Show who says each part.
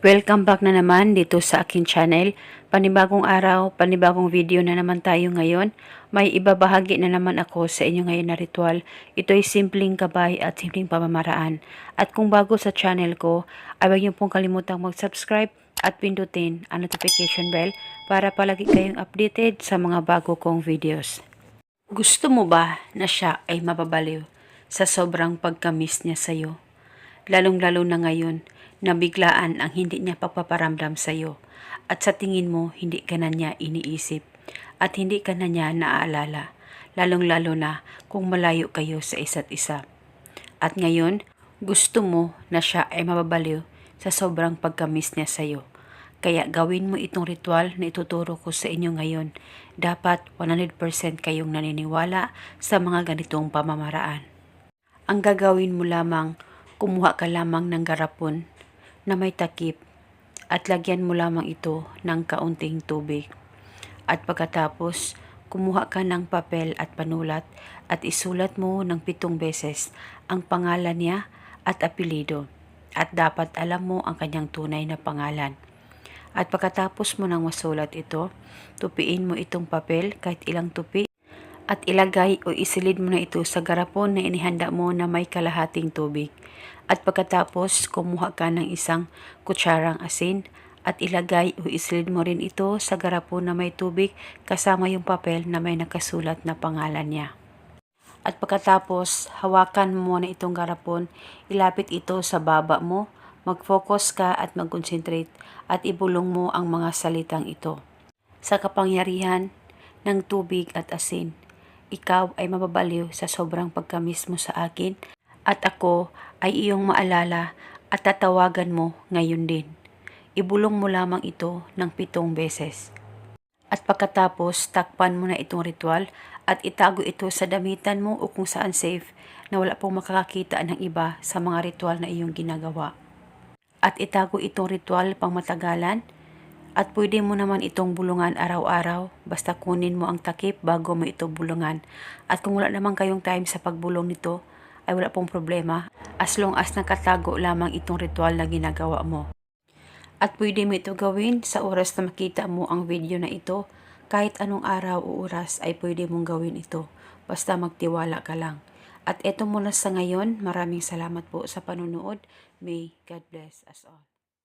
Speaker 1: Welcome back na naman dito sa akin channel. Panibagong araw, panibagong video na naman tayo ngayon. May ibabahagi na naman ako sa inyo ngayon na ritual. Ito ay simpleng gabay at simpleng pamamaraan. At kung bago sa channel ko, ay huwag niyo pong kalimutang mag-subscribe at pindutin ang notification bell para palagi kayong updated sa mga bago kong videos. Gusto mo ba na siya ay mababaliw sa sobrang pagkamis niya sa'yo? Lalong-lalo na ngayon na biglaan ang hindi niya pagpaparamdam sa'yo at sa tingin mo hindi ka na niya iniisip at hindi ka na niya naaalala, lalong-lalo na kung malayo kayo sa isa't isa. At ngayon, gusto mo na siya ay mababaliw sa sobrang pagkamis niya sa'yo. Kaya gawin mo itong ritual na ituturo ko sa inyo ngayon. Dapat 100% kayong naniniwala sa mga ganitong pamamaraan. Ang gagawin mo lamang, kumuha ka lamang ng garapon na may takip at lagyan mo lamang ito ng kaunting tubig. At pagkatapos, kumuha ka ng papel at panulat at isulat mo ng pitong beses ang pangalan niya at apelido. At dapat alam mo ang kanyang tunay na pangalan. At pagkatapos mo nang masulat ito, tupiin mo itong papel kahit ilang tupi at ilagay o isilid mo na ito sa garapon na inihanda mo na may kalahating tubig. At pagkatapos, kumuha ka ng isang kutsarang asin at ilagay o isilid mo rin ito sa garapon na may tubig kasama yung papel na may nakasulat na pangalan niya. At pagkatapos, hawakan mo na itong garapon, ilapit ito sa baba mo, mag-focus ka at mag-concentrate at ibulong mo ang mga salitang ito. Sa kapangyarihan ng tubig at asin, ikaw ay mababaliw sa sobrang pagkamis mo sa akin at ako ay iyong maalala at tatawagan mo ngayon din. Ibulong mo lamang ito ng pitong beses. At pagkatapos, takpan mo na itong ritual at itago ito sa damitan mo o kung saan safe na wala pong makakakita ng iba sa mga ritual na iyong ginagawa. At itago itong ritual pang matagalan at pwede mo naman itong bulungan araw-araw basta kunin mo ang takip bago mo ito bulungan. At kung wala naman kayong time sa pagbulong nito, ay wala pong problema as long as nakatago lamang itong ritual na ginagawa mo. At pwede mo ito gawin sa oras na makita mo ang video na ito. Kahit anong araw o oras ay pwede mong gawin ito. Basta magtiwala ka lang. At eto muna sa ngayon. Maraming salamat po sa panunood. May God bless us all.